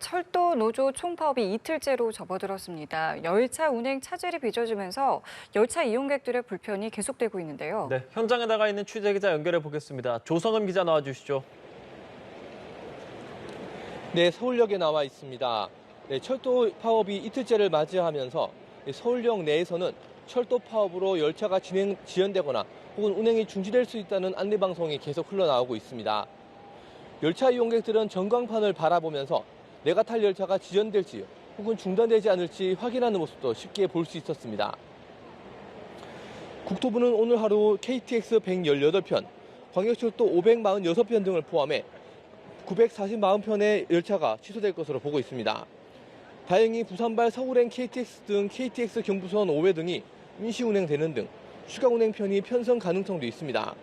철도 노조 총파업이 이틀째로 접어들었습니다. 열차 운행 차질이 빚어지면서 열차 이용객들의 불편이 계속되고 있는데요. 네, 현장에 나가 있는 취재 기자 연결해 보겠습니다. 조성은 기자 나와 주시죠. 네, 서울역에 나와 있습니다. 네, 철도 파업이 이틀째를 맞이하면서 네, 서울역 내에서는 철도 파업으로 열차가 진행 지연되거나 혹은 운행이 중지될 수 있다는 안내 방송이 계속 흘러나오고 있습니다. 열차 이용객들은 전광판을 바라보면서 내가 탈 열차가 지연될지 혹은 중단되지 않을지 확인하는 모습도 쉽게 볼 수 있었습니다. 국토부는 오늘 하루 KTX 118편, 광역철도 546편 등을 포함해 940편의 열차가 취소될 것으로 보고 있습니다. 다행히 부산발 서울행 KTX 등 KTX 경부선 5회 등이 임시 운행되는 등 추가 운행편이 편성 가능성도 있습니다.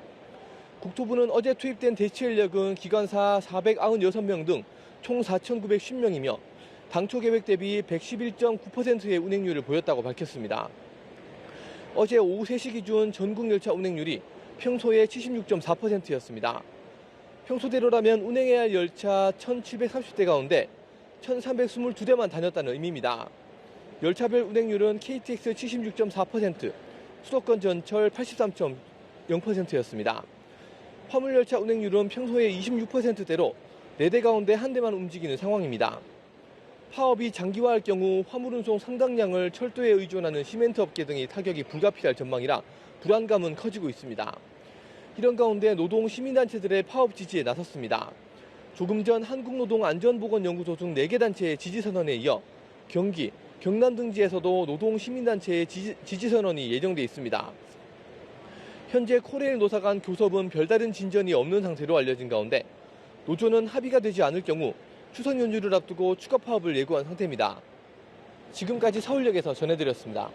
국토부는 어제 투입된 대치 인력은 기관사 496명 등 총 4,910명이며 당초 계획 대비 111.9%의 운행률을 보였다고 밝혔습니다. 어제 오후 3시 기준 전국 열차 운행률이 평소의 76.4%였습니다. 평소대로라면 운행해야 할 열차 1,730대 가운데 1,322대만 다녔다는 의미입니다. 열차별 운행률은 KTX 76.4%, 수도권 전철 83.0%였습니다. 화물열차 운행률은 평소의 26%대로 4대 가운데 한 대만 움직이는 상황입니다. 파업이 장기화할 경우 화물 운송 상당량을 철도에 의존하는 시멘트 업계 등의 타격이 불가피할 전망이라 불안감은 커지고 있습니다. 이런 가운데 노동 시민단체들의 파업 지지에 나섰습니다. 조금 전 한국노동안전보건연구소 등 4개 단체의 지지선언에 이어 경기, 경남 등지에서도 노동 시민단체의 지지, 지지선언이 예정돼 있습니다. 현재 코레일 노사 간 교섭은 별다른 진전이 없는 상태로 알려진 가운데 노조는 합의가 되지 않을 경우 추석 연휴를 앞두고 추가 파업을 예고한 상태입니다. 지금까지 서울역에서 전해드렸습니다.